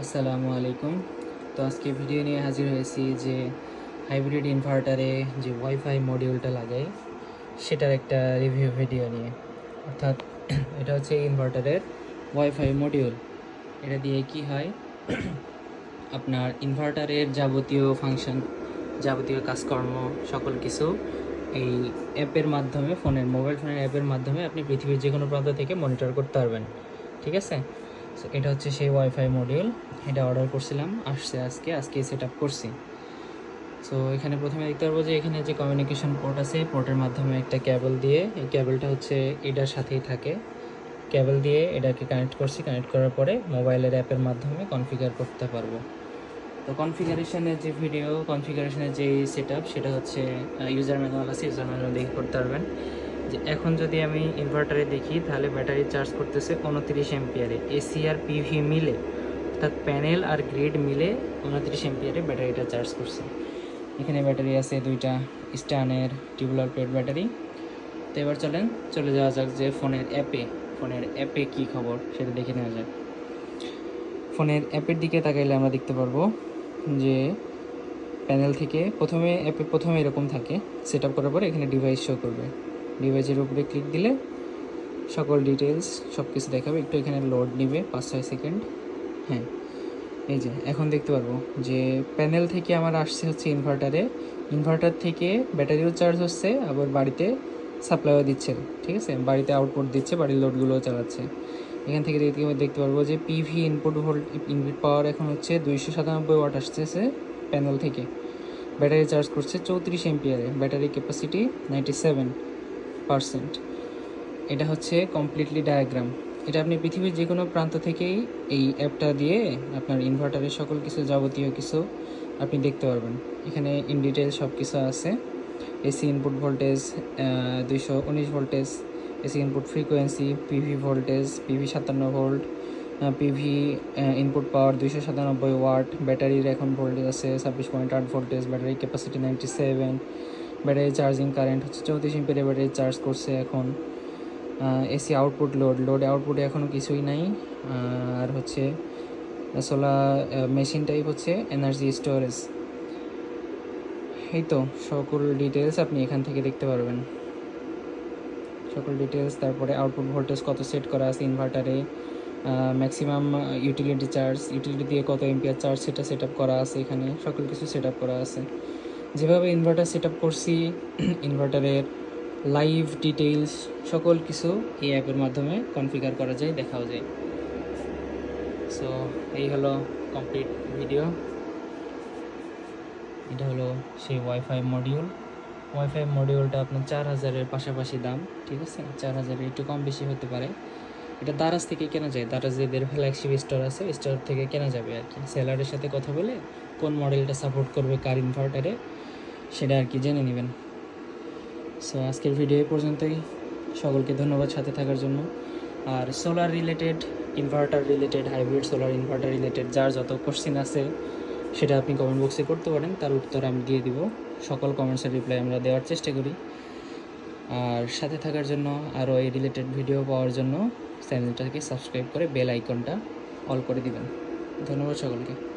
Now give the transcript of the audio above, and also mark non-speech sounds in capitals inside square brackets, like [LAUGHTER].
আসসালামু আলাইকুম। তো আজকে ভিডিও নিয়ে হাজির হয়েছি যে হাইব্রিড ইনভার্টারে যে ওয়াইফাই মডিউলটা লাগাই, সেটার একটা রিভিউ ভিডিও নিয়ে। অর্থাৎ [CLEARS THROAT] এটা হচ্ছে ইনভার্টারের ওয়াইফাই মডিউল। এটা দিয়ে কি হয়, [CLEARS THROAT] আপনার ইনভার্টারের যাবতীয় ফাংশন, যাবতীয় কাজকর্ম, সকল কিছু এই অ্যাপের মাধ্যমে, ফোনের, মোবাইল ফোনের অ্যাপের মাধ্যমে আপনি পৃথিবীর যে কোনো প্রান্ত থেকে মনিটর করতে পারবেন। ঠিক আছে? So, এটা হচ্ছে সেই ওয়াইফাই মডিউল এটা অর্ডার করছিলাম আসছে আজকে আজকে সেট আপ করছি। সো এখানে প্রথমে দেখতে পারব যে এখানে যে কমিউনিকেশন পোর্ট আছে পোর্টের মাধ্যমে একটা ক্যাবল দিয়ে এই ক্যাবলটা হচ্ছে এটার সাথেই থাকে। ক্যাবল দিয়ে এটাকে কানেক্ট করছি কানেক্ট করার পরে মোবাইলের অ্যাপের মাধ্যমে কনফিগার করতে পারব। তো কনফিগারেশনের যে ভিডিও কনফিগারেশনের যে সেট সেটা হচ্ছে ইউজার ম্যানুয়াল আছে ইউজার ম্যানুয়াল দেখে করতে পারবেন। যে এখন যদি আমি ইনভার্টারে দেখি, তাহলে ব্যাটারি চার্জ করতেছে উনত্রিশ এম্পিয়ারে এসি আর পিভি মিলে, অর্থাৎ প্যানেল আর গ্রিড মিলে উনত্রিশ এম্পিয়ারে ব্যাটারিটা চার্জ করছে। এখানে ব্যাটারি আছে দুইটা, স্টানের টিউবলার প্লেট ব্যাটারি তো এবার চলেন, চলে যাওয়া যাক যে ফোনের অ্যাপে ফোনের অ্যাপে কী খবর সেটা দেখে নেওয়া যাক। ফোনের অ্যাপের দিকে তাকাইলে আমরা দেখতে পারব যে প্যানেল থেকে প্রথমে অ্যাপে প্রথমে এরকম থাকে সেট আপ করার পরে এখানে ডিভাইস শো করবে। ডিভাইসের উপরে ক্লিক দিলে সকল ডিটেলস সব কিছু দেখাবে। একটু এখানে লোড নিবে, পাঁচ, ছয় সেকেন্ড হ্যাঁ এই যে, এখন দেখতে পারব যে প্যানেল থেকে আমার আসছে হচ্ছে ইনভার্টারে ইনভার্টার থেকে ব্যাটারিও চার্জ হচ্ছে, আবার বাড়িতে সাপ্লাইও দিচ্ছে। ঠিক আছে? বাড়িতে আউটপুট দিচ্ছে, বাড়ির লোডগুলোও চালাচ্ছে। এখান থেকে দেখতে দেখতে পারব যে PV input volt input power এখন হচ্ছে দুইশো সাতানব্বই ওয়াট আসতেছে প্যানেল থেকে। ব্যাটারি চার্জ করছে চৌত্রিশ এমপিয়ারে battery capacity ninety seven percent. এটা হচ্ছে কমপ্লিটলি ডায়াগ্রাম এটা আপনি পৃথিবীর যে কোনো প্রান্ত থেকেই এই অ্যাপটা দিয়ে আপনার ইনভার্টারের সকল কিছু যাবতীয় কিছু আপনি দেখতে পারবেন। এখানে ইন ডিটেল সব কিছু আছে এসি ইনপুট ভোল্টেজ দুইশো উনিশ voltage AC input frequency PV voltage PV সাতান্ন ভোল্ট পিভি ইনপুট পাওয়ার দুইশো সাতানব্বই ওয়াট ব্যাটারির এখন ভোল্টেজ আছে, ছাব্বিশ পয়েন্ট আট voltage battery capacity ninety seven battery charging current হচ্ছে চৌত্রিশ এম্পিয়ারের ব্যাটারি চার্জ করছে এখন। AC output load. লোড আউটপুটে এখনও কিছুই নাই। আর হচ্ছে সোলার মেশিন টাইপ হচ্ছে এনার্জি স্টোরেজ এই তো, সকল ডিটেলস আপনি এখান থেকে দেখতে পারবেন। সকল ডিটেলস তারপরে আউটপুট ভোল্টেজ কত সেট করা আছে ইনভার্টারে ম্যাক্সিমাম ইউটিলিটি চার্জ ইউটিলিটি দিয়ে কত এম্পিয়ার চার্জ সেটা সেট করা আছে এখানে। সকল কিছু সেট করা আছে। যেভাবে ইনভার্টার সেট করছি ইনভার্টারের লাইভ ডিটেইলস সকল কিছু এই অ্যাপের মাধ্যমে কনফিগার করা যায়, দেখাও যায়। সো এই হলো কমপ্লিট ভিডিও এটা হলো সেই ওয়াইফাই মডিউল ওয়াইফাই মডিউলটা আপনার চার হাজারের পাশাপাশি দাম, ঠিক আছে? চার হাজারের একটু কম বেশি হতে পারে। এটা দারাজ থেকে কেনা যায়। দারাজ এদের ফ্ল্যাগশিপ স্টোর আছে স্টোর থেকে কেনা যাবে আর কি। সেলারের সাথে কথা বলে কোন মডেলটা সাপোর্ট করবে কার ইনভার্টারে সেটা আর কি জেনে নেবেন। সো আজকের ভিডিও এ পর্যন্তই। সকলকে ধন্যবাদ সাথে থাকার জন্য। আর solar related inverter related hybrid solar inverter related যার যত কোশ্চিন আছে, সেটা আপনি কমেন্ট বক্সে করতে পারেন। তার উত্তর আমি দিয়ে দিব। সকল কমেন্টসের রিপ্লাই আমরা দেওয়ার চেষ্টা করি। আর সাথে থাকার জন্য, আরও এই রিলেটেড ভিডিও পাওয়ার জন্য চ্যানেলটাকে সাবস্ক্রাইব করে বেল আইকনটা অল করে দিবেন। ধন্যবাদ সকলকে।